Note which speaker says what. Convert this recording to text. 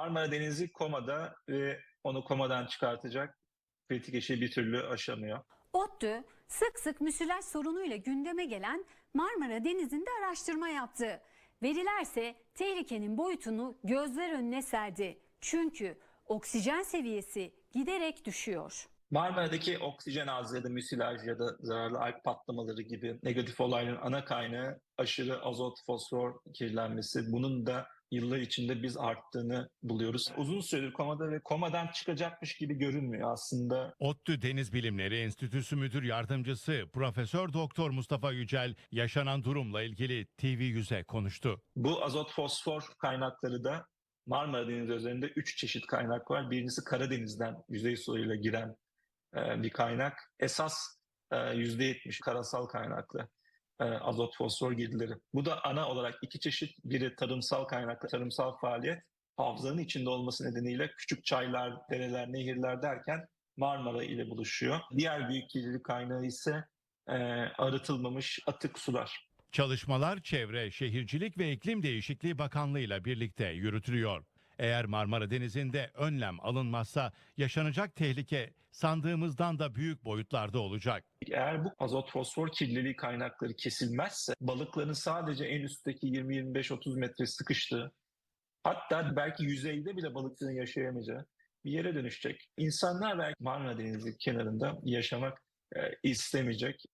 Speaker 1: Marmara Denizi komada ve onu komadan çıkartacak kritik eşiği bir türlü aşamıyor.
Speaker 2: ODTÜ sık sık müsilaj sorunuyla gündeme gelen Marmara Denizi'nde araştırma yaptı. Verilerse tehlikenin boyutunu gözler önüne serdi. Çünkü oksijen seviyesi giderek düşüyor.
Speaker 1: Marmara'daki oksijen azlığı ya da müsilaj ya da zararlı alg patlamaları gibi negatif olayların ana kaynağı aşırı azot, fosfor kirlenmesi. Bunun da yıllar içinde biz arttığını buluyoruz. Uzun süredir komada ve komadan çıkacakmış gibi görünmüyor aslında.
Speaker 3: ODTÜ Deniz Bilimleri Enstitüsü Müdür Yardımcısı Profesör Doktor Mustafa Yücel yaşanan durumla ilgili TV100'e konuştu.
Speaker 1: Bu azot, fosfor kaynakları da Marmara Denizi üzerinde üç çeşit kaynak var. Birincisi Karadeniz'den yüzey suyuyla giren bir kaynak. Esas e, %70 karasal kaynaklı e, azot, fosfor girdileri. Bu da ana olarak iki çeşit. Biri tarımsal kaynaklı, tarımsal faaliyet. Havzanın içinde olması nedeniyle küçük çaylar, dereler, nehirler derken Marmara ile buluşuyor. Diğer büyük kirlilik kaynağı ise e, arıtılmamış atık sular.
Speaker 3: Çalışmalar Çevre, Şehircilik ve İklim Değişikliği Bakanlığı ile birlikte yürütülüyor. Eğer Marmara Denizi'nde önlem alınmazsa yaşanacak tehlike sandığımızdan da büyük boyutlarda olacak.
Speaker 1: Eğer bu azot fosfor kirliliği kaynakları kesilmezse balıkların sadece en üstteki 20-25-30 metre sıkıştığı hatta belki yüzeyde bile balıkların yaşayamayacağı bir yere dönüşecek. İnsanlar belki Marmara Denizi kenarında yaşamak e, istemeyecek.